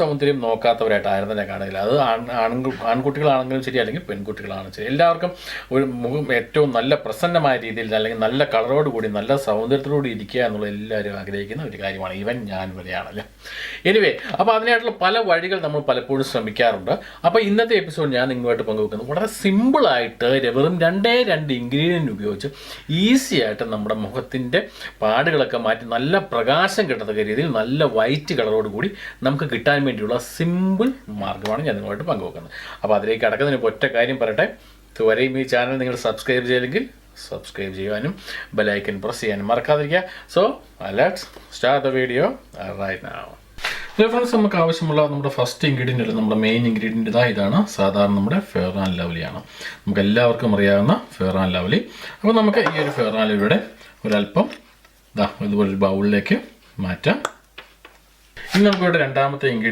സൗന്ദര്യം നോക്കാത്തവരായിട്ട് ആരും തന്നെ കാണില്ല അത് ആൺ ആൺകുട്ടികളാണെങ്കിലും ശരി അല്ലെങ്കിൽ പെൺകുട്ടികളാണെങ്കിലും ശരി. എല്ലാവർക്കും ഒരു മുഖം ഏറ്റവും നല്ല പ്രസന്നമായ രീതിയിൽ അല്ലെങ്കിൽ നല്ല കളറോട് കൂടി നല്ല സൗന്ദര്യത്തോടുകൂടി ഇരിക്കുക എന്നുള്ളത് എല്ലാവരും ആഗ്രഹിക്കുന്ന ഒരു കാര്യമാണ് ഈവൻ ഞാൻ വരെയാണല്ലോ. എനിവേ അപ്പോൾ അതിനായിട്ടുള്ള പല വഴികൾ നമ്മൾ പലപ്പോഴും ശ്രമിക്കാറുണ്ട്. അപ്പോൾ ഇന്നത്തെ എപ്പിസോഡ് ഞാൻ നിങ്ങളുമായിട്ട് പങ്കുവെക്കുന്നത് വളരെ സിമ്പിളായിട്ട് വെറും രണ്ടേ രണ്ട് ഇൻഗ്രീഡിയന്റ് ഉപയോഗിച്ച് ഈസി ആയിട്ട് നമ്മുടെ മുഖത്തിന്റെ പാടുകളൊക്കെ മാറ്റി നല്ല പ്രകാശം കിട്ടത്തക്ക രീതിയിൽ നല്ല വൈറ്റ് കളറോട് കൂടി നമുക്ക് കിട്ടാൻ വേണ്ടിയുള്ള സിമ്പിൾ മാർഗമാണ് ഞാൻ നിങ്ങളുമായിട്ട് പങ്കുവെക്കുന്നത്. അപ്പോൾ അതിലേക്ക് കടക്കുന്നതിന് ഒറ്റ കാര്യം പറയട്ടെ. ഇതുവരെയും ഈ ചാനൽ നിങ്ങൾ സബ്സ്ക്രൈബ് ചെയ്തില്ലെങ്കിൽ സബ്സ്ക്രൈബ് ചെയ്യുവാനും ബെലൈക്കൻ പ്രസ് ചെയ്യാനും മറക്കാതിരിക്കുക. So let's start the video friends നമുക്ക് ആവശ്യമുള്ള നമ്മുടെ ഫസ്റ്റ് ഇൻഗ്രീഡിയന്റ് അല്ല നമ്മുടെ മെയിൻ ഇൻഗ്രീഡിയന്റ് ഇതാ ഇതാണ്. സാധാരണ നമ്മുടെ ആൻഡ് ലവ്ലിയാണ് നമുക്ക് എല്ലാവർക്കും അറിയാവുന്ന ഫെയർ ലവലി അപ്പോൾ നമുക്ക് ഈ ഒരു ആൻഡ് ലവ്ലിയുടെ ഒരല്പം ഇതാ ഇതുപോലെ ഒരു ബൗളിലേക്ക് മാറ്റാം. ഇനി നമുക്കിവിടെ രണ്ടാമത്തെ ഇൻഗ്രീഡിയന്റ്